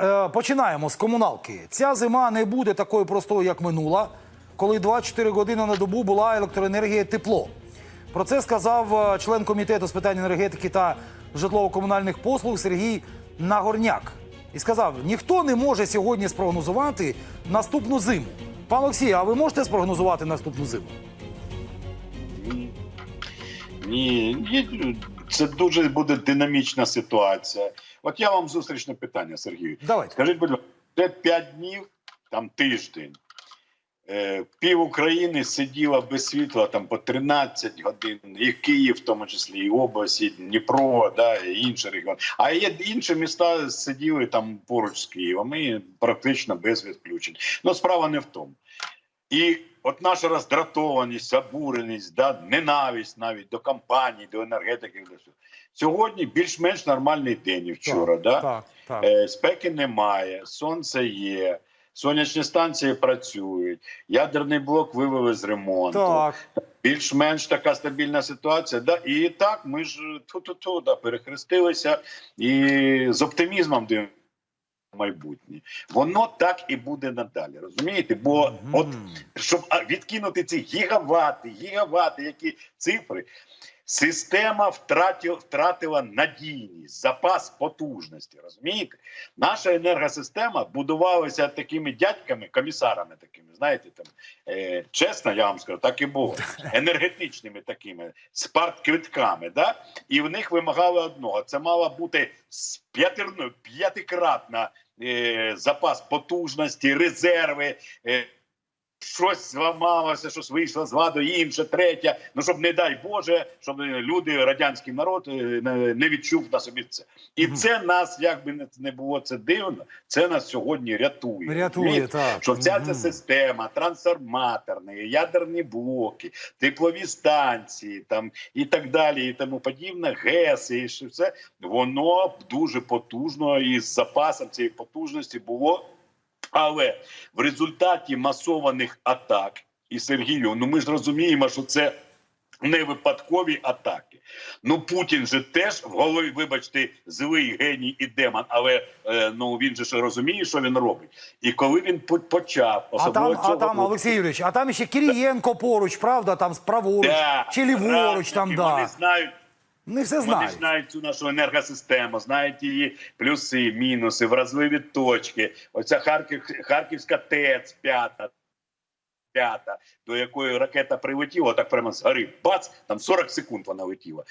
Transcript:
Е, починаємо з комуналки. Ця зима не буде такою простою, як минула, коли 24 години на добу була електроенергія тепло. Про це сказав е, член комітету з питань енергетики та житлово-комунальних послуг Сергій Нагорняк. І сказав: ніхто не може сьогодні спрогнозувати наступну зиму. Пан Олексій, а ви можете спрогнозувати наступну зиму? Ні, ні, це дуже буде динамічна ситуація. От я вам зустрічне питання, Сергію. Давайте. Скажіть, будь ласка, це 5 днів, там тиждень. Е, пів України сиділа без світла там по 13 годин, і Київ, в тому числі, і область, і Дніпро, да, і інші регіони. А є інші міста сиділи там поруч з Києвом і практично без відключень. Ну, справа не в тому. І от наша роздратованість, обуреність, да, ненависть навіть до компаній, до енергетики. До всього. Сьогодні більш-менш нормальний день і вчора. так, да? так, так. Е, спеки немає, сонце є, сонячні станції працюють, ядерний блок вивели з ремонту. так. Більш-менш така стабільна ситуація. Да? І так, ми ж ту-ту-ту, да, перехрестилися і з оптимізмом дивимося майбутнє. Воно так і буде надалі. Розумієте? Бо Мгм. от щоб відкинути ці гігавати, гігавати, які цифри. Система втратила, втратила надійність, запас потужності. Розумієте? Наша енергосистема будувалася такими дядьками, комісарами такими. Знаєте, там е, чесно, я вам скажу, так і було енергетичними такими спартквитками. Да? І в них вимагали одного: це мала бути з п'ятикратна е, запас потужності, резерви. Е, Щось зламалося, щось вийшло з ладу, інше, третє. Ну щоб не дай Боже, щоб люди, радянський народ е, не- відчув на собі це. І це нас, як би не- було це дивно, це нас сьогодні рятує. Рятує, Розумієте? так. Що вся ця система, трансформаторні, ядерні блоки, теплові станції, там і так далі, і тому подібне, ГЕС, і все воно дуже потужно і з запасом цієї потужності було. Але в результаті масованих атак і Сергію, ну ми ж розуміємо, що це не випадкові атаки. Ну Путін же теж в голові, вибачте, злий геній і демон, але е, ну він же ж розуміє, що він робить. І коли він по- почав А особливо там, а там, року- Олексій Юрійович, а там ще Кирієнко поруч, правда? Там праворуч Да, чи ліворуч, там радники, Вони знають Не все Вони знають. ж знають цю нашу енергосистему, знають її плюси, мінуси, вразливі точки. Оця Харків, Харківська ТЕЦ п'ята, п'ята, до якої ракета прилетіла, так прямо з гори, бац, там 40 секунд вона летіла.